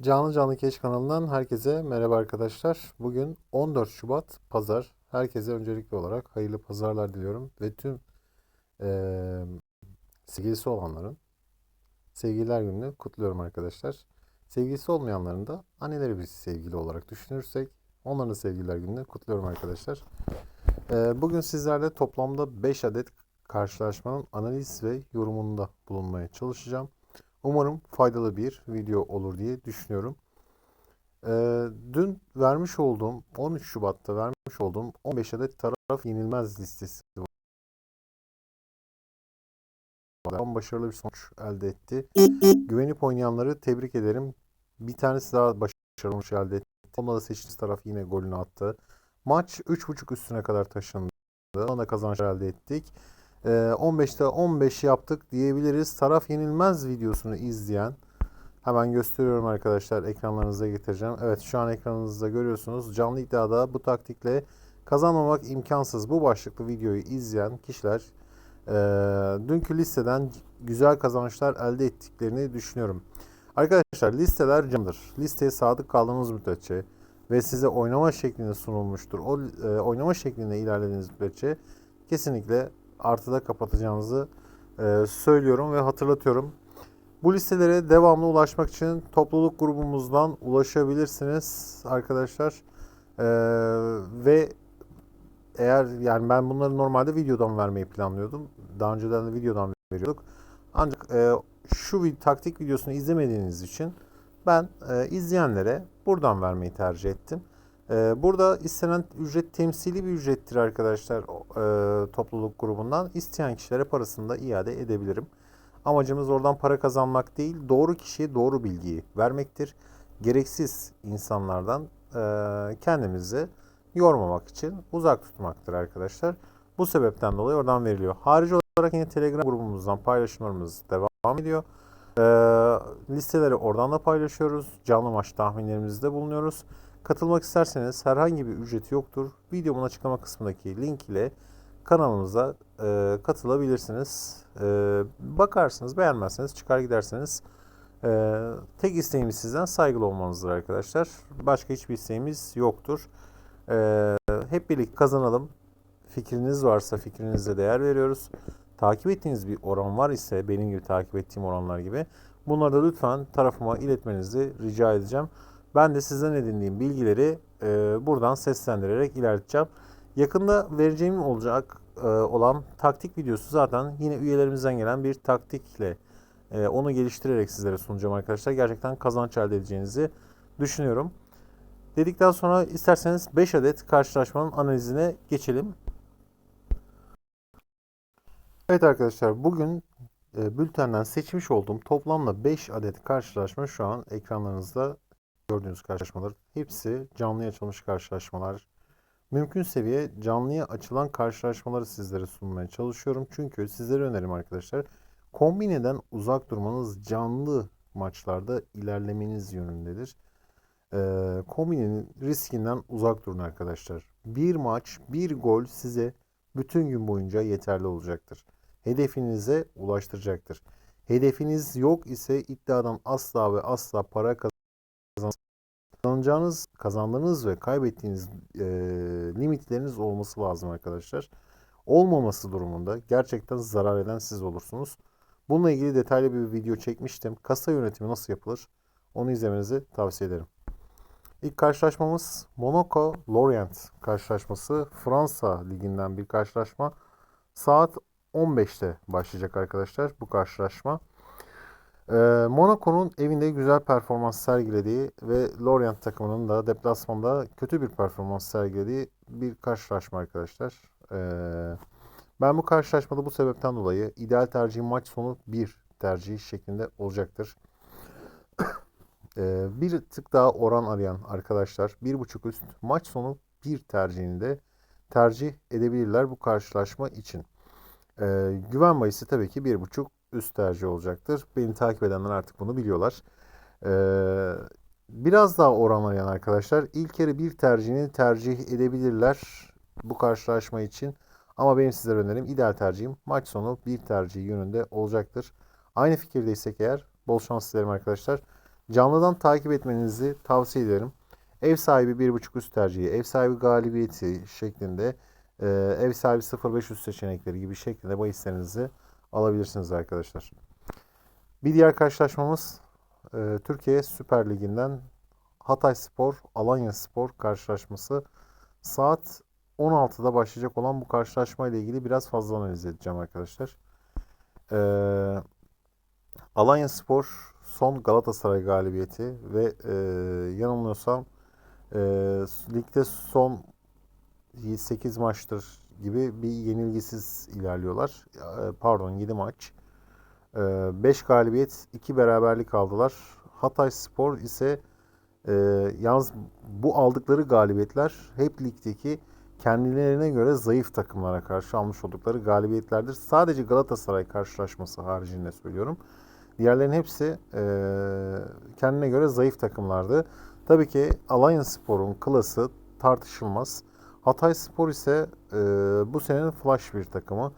Canlı Canlı Keş kanalından herkese merhaba arkadaşlar. Bugün 14 Şubat Pazar. Herkese öncelikli olarak hayırlı pazarlar diliyorum ve tüm eee sevgilisi olanların sevgililer gününü kutluyorum arkadaşlar. Sevgilisi olmayanların da anneleri bir sevgili olarak düşünürsek onların da sevgililer gününü kutluyorum arkadaşlar. Eee, bugün sizlerle toplamda 5 adet karşılaşmanın analiz ve yorumunda bulunmaya çalışacağım. Umarım faydalı bir video olur diye düşünüyorum. Ee, dün vermiş olduğum 13 Şubat'ta vermiş olduğum 15 adet taraf yenilmez listesi var. Başarılı bir sonuç elde etti. Güvenip oynayanları tebrik ederim. Bir tanesi daha başarılı sonuç elde etti. Onunla da seçtiğiniz taraf yine golünü attı. Maç 3.5 üstüne kadar taşındı. Ona da kazanç elde ettik. Ee, 15'te 15 yaptık diyebiliriz. Taraf yenilmez videosunu izleyen hemen gösteriyorum arkadaşlar. Ekranlarınıza getireceğim. Evet şu an ekranınızda görüyorsunuz. Canlı iddiada bu taktikle kazanmamak imkansız. Bu başlıklı videoyu izleyen kişiler e, dünkü listeden güzel kazançlar elde ettiklerini düşünüyorum. Arkadaşlar listeler candır. Listeye sadık kaldığınız müddetçe ve size oynama şeklinde sunulmuştur. O e, oynama şeklinde ilerlediğiniz müddetçe kesinlikle artıda kapatacağınızı e, söylüyorum ve hatırlatıyorum. Bu listelere devamlı ulaşmak için topluluk grubumuzdan ulaşabilirsiniz arkadaşlar. E, ve eğer yani ben bunları normalde videodan vermeyi planlıyordum. Daha önceden de videodan veriyorduk. Ancak e, şu bir taktik videosunu izlemediğiniz için ben e, izleyenlere buradan vermeyi tercih ettim. E, burada istenen ücret temsili bir ücrettir arkadaşlar e, topluluk grubundan. İsteyen kişilere parasını da iade edebilirim. Amacımız oradan para kazanmak değil, doğru kişiye doğru bilgiyi vermektir. Gereksiz insanlardan e, kendimizi yormamak için uzak tutmaktır arkadaşlar. Bu sebepten dolayı oradan veriliyor. Harici olarak yine Telegram grubumuzdan paylaşımlarımız devam ediyor. E, listeleri oradan da paylaşıyoruz. Canlı maç tahminlerimizde bulunuyoruz. Katılmak isterseniz herhangi bir ücreti yoktur. Videomun açıklama kısmındaki link ile kanalımıza e, katılabilirsiniz. E, bakarsınız, beğenmezseniz çıkar giderseniz. E, tek isteğimiz sizden saygılı olmanızdır arkadaşlar. Başka hiçbir isteğimiz yoktur. E, hep birlikte kazanalım. Fikriniz varsa fikrinize değer veriyoruz. Takip ettiğiniz bir oran var ise benim gibi takip ettiğim oranlar gibi bunları da lütfen tarafıma iletmenizi rica edeceğim. Ben de sizden edindiğim bilgileri e, buradan seslendirerek ilerleteceğim. Yakında vereceğim olacak e, olan taktik videosu zaten yine üyelerimizden gelen bir taktikle e, onu geliştirerek sizlere sunacağım arkadaşlar. Gerçekten kazanç elde edeceğinizi düşünüyorum. Dedikten sonra isterseniz 5 adet karşılaşmanın analizine geçelim. Evet arkadaşlar bugün e, bültenden seçmiş olduğum toplamda 5 adet karşılaşma şu an ekranlarınızda gördüğünüz karşılaşmalar. Hepsi canlıya açılmış karşılaşmalar. Mümkün seviye canlıya açılan karşılaşmaları sizlere sunmaya çalışıyorum. Çünkü sizlere önerim arkadaşlar. Kombineden uzak durmanız canlı maçlarda ilerlemeniz yönündedir. Ee, kombinenin riskinden uzak durun arkadaşlar. Bir maç, bir gol size bütün gün boyunca yeterli olacaktır. Hedefinize ulaştıracaktır. Hedefiniz yok ise iddiadan asla ve asla para kazanacağınız, kazandığınız ve kaybettiğiniz e, limitleriniz olması lazım arkadaşlar. Olmaması durumunda gerçekten zarar eden siz olursunuz. Bununla ilgili detaylı bir video çekmiştim. Kasa yönetimi nasıl yapılır? Onu izlemenizi tavsiye ederim. İlk karşılaşmamız Monaco Lorient karşılaşması. Fransa liginden bir karşılaşma. Saat 15'te başlayacak arkadaşlar bu karşılaşma. Ee, Monaco'nun evinde güzel performans sergilediği ve Lorient takımının da deplasmanda kötü bir performans sergilediği bir karşılaşma arkadaşlar. Ee, ben bu karşılaşmada bu sebepten dolayı ideal tercihim maç sonu 1 tercih şeklinde olacaktır. Ee, bir tık daha oran arayan arkadaşlar 1.5 üst maç sonu 1 tercihini de tercih edebilirler bu karşılaşma için. Ee, güven bayısı tabii ki 1.5 üst tercih olacaktır. Beni takip edenler artık bunu biliyorlar. Ee, biraz daha oran arayan arkadaşlar ilk yarı bir tercihini tercih edebilirler bu karşılaşma için. Ama benim sizlere önerim ideal tercihim maç sonu bir tercih yönünde olacaktır. Aynı fikirdeysek eğer bol şans dilerim arkadaşlar. Canlıdan takip etmenizi tavsiye ederim. Ev sahibi 1.5 üst tercihi, ev sahibi galibiyeti şeklinde, e, ev sahibi 0.5 üst seçenekleri gibi şeklinde bahislerinizi alabilirsiniz arkadaşlar. Bir diğer karşılaşmamız e, Türkiye Süper Ligi'nden Hatay Spor, Alanya Spor karşılaşması. Saat 16'da başlayacak olan bu karşılaşma ile ilgili biraz fazla analiz edeceğim arkadaşlar. Ee, Alanya Spor son Galatasaray galibiyeti ve e, yanılmıyorsam e, ligde son 8 maçtır gibi bir yenilgisiz ilerliyorlar. E, pardon 7 maç. 5 e, galibiyet, 2 beraberlik aldılar. Hatay Spor ise e, yalnız bu aldıkları galibiyetler hep ligdeki kendilerine göre zayıf takımlara karşı almış oldukları galibiyetlerdir. Sadece Galatasaray karşılaşması haricinde söylüyorum. Diğerlerinin hepsi e, kendine göre zayıf takımlardı. Tabii ki Alliance Spor'un klası tartışılmaz. Hatay Spor ise e, bu senenin flash bir takımı.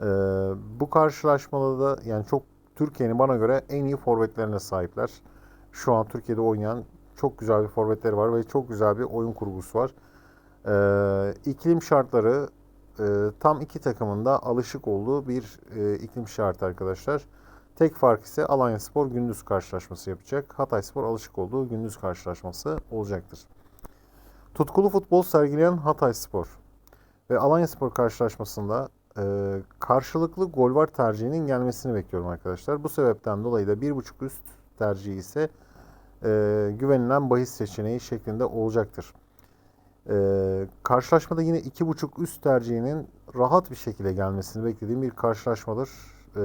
E, bu karşılaşmada da yani çok Türkiye'nin bana göre en iyi forvetlerine sahipler. Şu an Türkiye'de oynayan çok güzel bir forvetleri var ve çok güzel bir oyun kurgusu var. Ee, iklim şartları e, tam iki takımın da alışık olduğu bir e, iklim şartı arkadaşlar. Tek fark ise Alanya Spor gündüz karşılaşması yapacak. Hatay Spor alışık olduğu gündüz karşılaşması olacaktır. Tutkulu futbol sergileyen Hatay Spor ve Alanya Spor karşılaşmasında e, karşılıklı gol var tercihinin gelmesini bekliyorum arkadaşlar. Bu sebepten dolayı da 1.5 üst tercihi ise e, güvenilen bahis seçeneği şeklinde olacaktır. Ee, karşılaşmada yine 2.5 üst tercihinin rahat bir şekilde gelmesini beklediğim bir karşılaşmadır. Ee,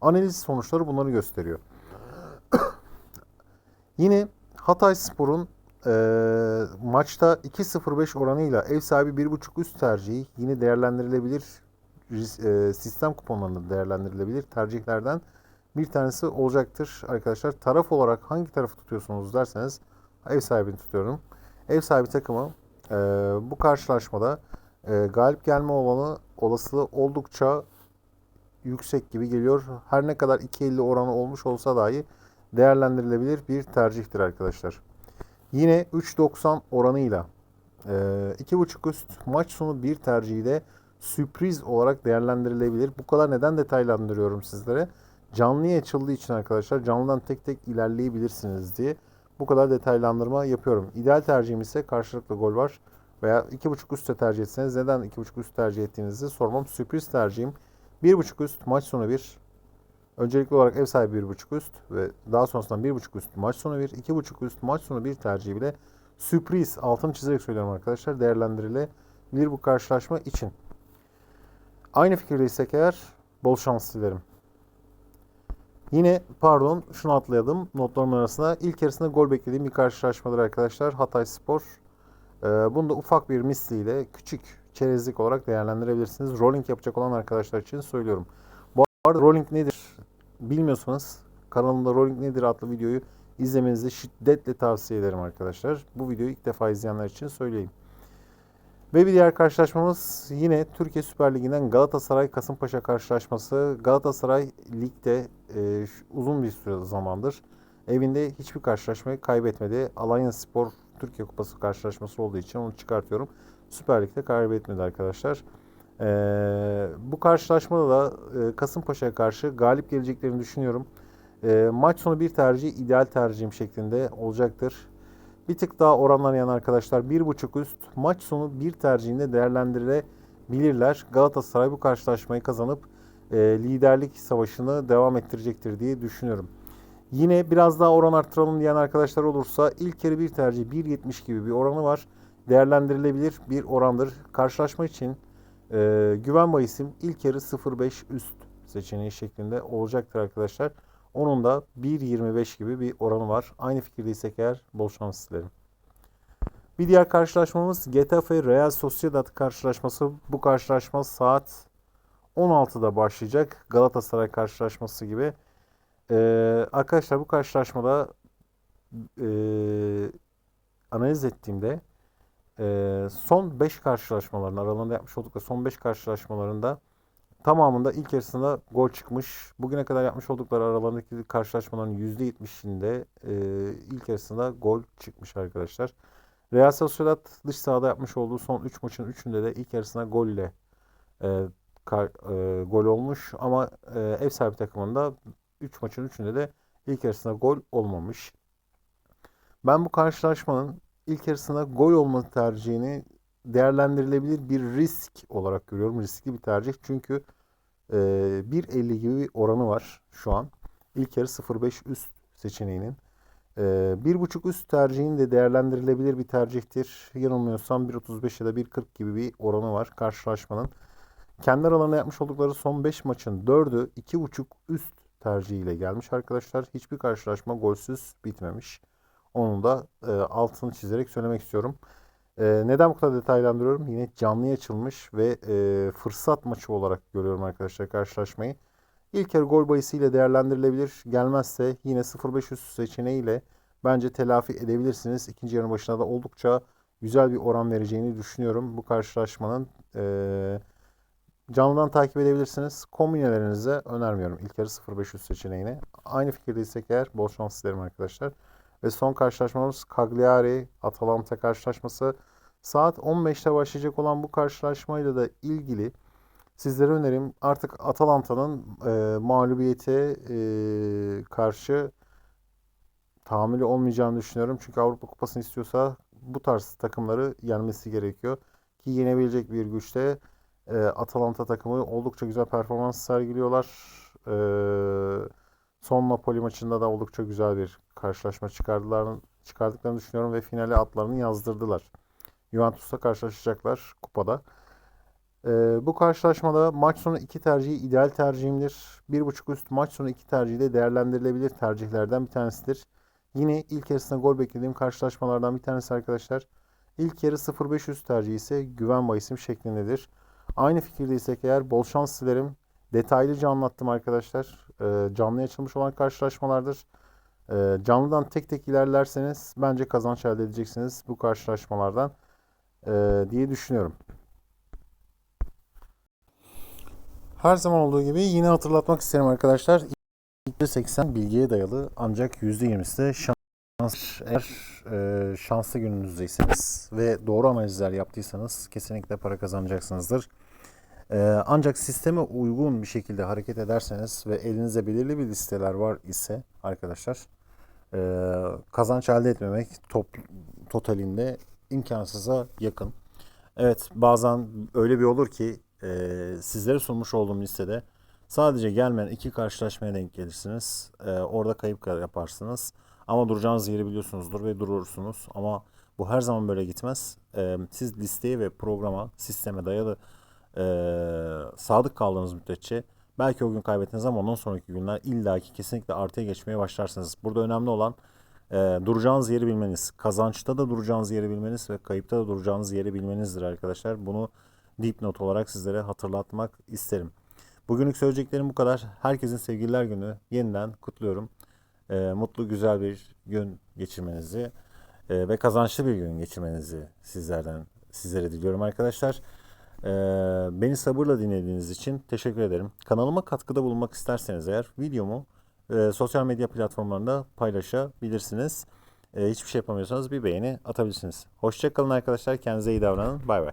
analiz sonuçları bunları gösteriyor. yine Hatay Spor'un e, maçta 2.05 oranıyla ev sahibi 1.5 üst tercihi yine değerlendirilebilir e, sistem kuponlarında değerlendirilebilir tercihlerden bir tanesi olacaktır arkadaşlar. Taraf olarak hangi tarafı tutuyorsunuz derseniz ev sahibini tutuyorum ev sahibi takımı e, bu karşılaşmada e, galip gelme olanı olasılığı oldukça yüksek gibi geliyor. Her ne kadar 2.50 oranı olmuş olsa dahi değerlendirilebilir bir tercihtir arkadaşlar. Yine 3.90 oranıyla e, 2.5 üst maç sonu bir tercihi de sürpriz olarak değerlendirilebilir. Bu kadar neden detaylandırıyorum sizlere? Canlıya açıldığı için arkadaşlar canlıdan tek tek ilerleyebilirsiniz diye bu kadar detaylandırma yapıyorum. İdeal tercihim ise karşılıklı gol var veya 2.5 üstte tercih etseniz neden 2.5 üst tercih ettiğinizi sormam. Sürpriz tercihim 1.5 üst maç sonu 1. Öncelikli olarak ev sahibi 1.5 üst ve daha sonrasında 1.5 üst maç sonu 1. 2.5 üst maç sonu 1 tercihi bile sürpriz altını çizerek söylüyorum arkadaşlar değerlendirilebilir bu karşılaşma için. Aynı fikirdeysek eğer bol şans dilerim. Yine pardon şunu atlayalım notlarım arasında. İlk yarısında gol beklediğim bir karşılaşmadır arkadaşlar. Hatay Spor. Ee, bunu da ufak bir misliyle küçük çerezlik olarak değerlendirebilirsiniz. Rolling yapacak olan arkadaşlar için söylüyorum. Bu arada rolling nedir bilmiyorsanız kanalımda rolling nedir adlı videoyu izlemenizi şiddetle tavsiye ederim arkadaşlar. Bu videoyu ilk defa izleyenler için söyleyeyim. Ve bir diğer karşılaşmamız yine Türkiye Süper Ligi'nden Galatasaray Kasımpaşa karşılaşması. Galatasaray ligde e, uzun bir süre zamandır evinde hiçbir karşılaşmayı kaybetmedi. Alanya Spor Türkiye Kupası karşılaşması olduğu için onu çıkartıyorum. Süper Lig'de kaybetmedi arkadaşlar. E, bu karşılaşmada da e, Kasımpaşa'ya karşı galip geleceklerini düşünüyorum. E, maç sonu bir tercih ideal tercihim şeklinde olacaktır. Bir tık daha oranlayan arkadaşlar 1.5 üst maç sonu bir tercihinde değerlendirilebilirler. Galatasaray bu karşılaşmayı kazanıp e, liderlik savaşını devam ettirecektir diye düşünüyorum. Yine biraz daha oran arttıralım diyen arkadaşlar olursa ilk yarı bir tercih 1.70 gibi bir oranı var. Değerlendirilebilir bir orandır. Karşılaşma için e, güven bahisim ilk yarı 0.5 üst seçeneği şeklinde olacaktır arkadaşlar. Onun da 1.25 gibi bir oranı var. Aynı fikirdeysek eğer bol şans dilerim. Bir diğer karşılaşmamız Getafe Real Sociedad karşılaşması. Bu karşılaşma saat 16'da başlayacak. Galatasaray karşılaşması gibi. Ee, arkadaşlar bu karşılaşmada e, analiz ettiğimde e, son 5 karşılaşmaların aralarında yapmış oldukları son 5 karşılaşmalarında tamamında ilk yarısında gol çıkmış. Bugüne kadar yapmış oldukları aralarındaki karşılaşmaların %70'inde e, ilk yarısında gol çıkmış arkadaşlar. Real Sociedad dış sahada yapmış olduğu son 3 maçın 3'ünde de ilk yarısında gol ile e, kar, e, gol olmuş ama e, ev sahibi takımında 3 maçın 3'ünde de ilk yarısında gol olmamış. Ben bu karşılaşmanın ilk yarısında gol olma tercihini değerlendirilebilir bir risk olarak görüyorum. Riskli bir tercih çünkü e, 1.50 gibi bir oranı var şu an. İlk yarı 0.5 üst seçeneğinin. E, 1.5 üst tercihin de değerlendirilebilir bir tercihtir. Yanılmıyorsam 1.35 ya da 1.40 gibi bir oranı var karşılaşmanın. Kendi aralarında yapmış oldukları son 5 maçın 4'ü 2.5 üst tercihiyle gelmiş arkadaşlar. Hiçbir karşılaşma golsüz bitmemiş. Onu da e, altını çizerek söylemek istiyorum. E, neden bu kadar detaylandırıyorum? Yine canlıya açılmış ve e, fırsat maçı olarak görüyorum arkadaşlar karşılaşmayı. İlk yarı gol bayısıyla değerlendirilebilir. Gelmezse yine 0.5 üst seçeneğiyle bence telafi edebilirsiniz. İkinci yarının başına da oldukça güzel bir oran vereceğini düşünüyorum. Bu karşılaşmanın e, canlıdan takip edebilirsiniz. Kombinelerinize önermiyorum. İlk yarı 0.5 üst. Aynı fikirdeysek eğer bol şans dilerim arkadaşlar. Ve son karşılaşmamız Cagliari Atalanta karşılaşması. Saat 15'te başlayacak olan bu karşılaşmayla da ilgili sizlere önerim artık Atalanta'nın e, mağlubiyete e, karşı tahammülü olmayacağını düşünüyorum. Çünkü Avrupa Kupası'nı istiyorsa bu tarz takımları yenmesi gerekiyor. Ki yenebilecek bir güçte e, Atalanta takımı oldukça güzel performans sergiliyorlar. Eee Son Napoli maçında da oldukça güzel bir karşılaşma çıkardılar, çıkardıklarını düşünüyorum ve finale atlarını yazdırdılar. Juventus'la karşılaşacaklar kupada. Ee, bu karşılaşmada maç sonu iki tercihi ideal tercihimdir. Bir buçuk üst maç sonu iki tercihi de değerlendirilebilir tercihlerden bir tanesidir. Yine ilk yarısında gol beklediğim karşılaşmalardan bir tanesi arkadaşlar. İlk yarı 0.5 üst tercihi ise güven bahisim şeklindedir. Aynı fikirdeysek eğer bol şans dilerim. Detaylıca anlattım arkadaşlar. E, canlıya açılmış olan karşılaşmalardır. E, canlıdan tek tek ilerlerseniz bence kazanç elde edeceksiniz bu karşılaşmalardan e, diye düşünüyorum. Her zaman olduğu gibi yine hatırlatmak isterim arkadaşlar. %80 bilgiye dayalı ancak %20'si de şans. Eğer e, şanslı gününüzdeyseniz ve doğru analizler yaptıysanız kesinlikle para kazanacaksınızdır. Ee, ancak sisteme uygun bir şekilde hareket ederseniz ve elinizde belirli bir listeler var ise arkadaşlar e, kazanç elde etmemek top, totalinde imkansıza yakın. Evet bazen öyle bir olur ki e, sizlere sunmuş olduğum listede sadece gelmeyen iki karşılaşmaya denk gelirsiniz. E, orada kayıp yaparsınız. Ama duracağınız yeri biliyorsunuzdur ve durursunuz. Ama bu her zaman böyle gitmez. Siz listeye ve programa, sisteme dayalı e, sadık kaldığınız müddetçe belki o gün kaybettiniz ama ondan sonraki günler illaki kesinlikle artıya geçmeye başlarsınız. Burada önemli olan e, duracağınız yeri bilmeniz. Kazançta da duracağınız yeri bilmeniz ve kayıpta da duracağınız yeri bilmenizdir arkadaşlar. Bunu dipnot olarak sizlere hatırlatmak isterim. Bugünlük söyleyeceklerim bu kadar. Herkesin sevgililer günü yeniden kutluyorum. E, mutlu güzel bir gün geçirmenizi e, ve kazançlı bir gün geçirmenizi sizlerden sizlere diliyorum arkadaşlar. Ee, beni sabırla dinlediğiniz için teşekkür ederim. Kanalıma katkıda bulunmak isterseniz eğer videomu e, sosyal medya platformlarında paylaşabilirsiniz. E, hiçbir şey yapamıyorsanız bir beğeni atabilirsiniz. Hoşçakalın arkadaşlar. Kendinize iyi davranın. Bay bay.